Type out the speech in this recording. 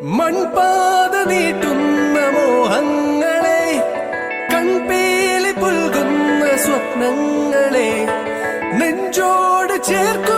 മൺപാത നീട്ടുന്ന മോഹങ്ങളെ കൺപേലി പുൽകുന്ന സ്വപ്നങ്ങളെ നെഞ്ചോട് ചേർക്കും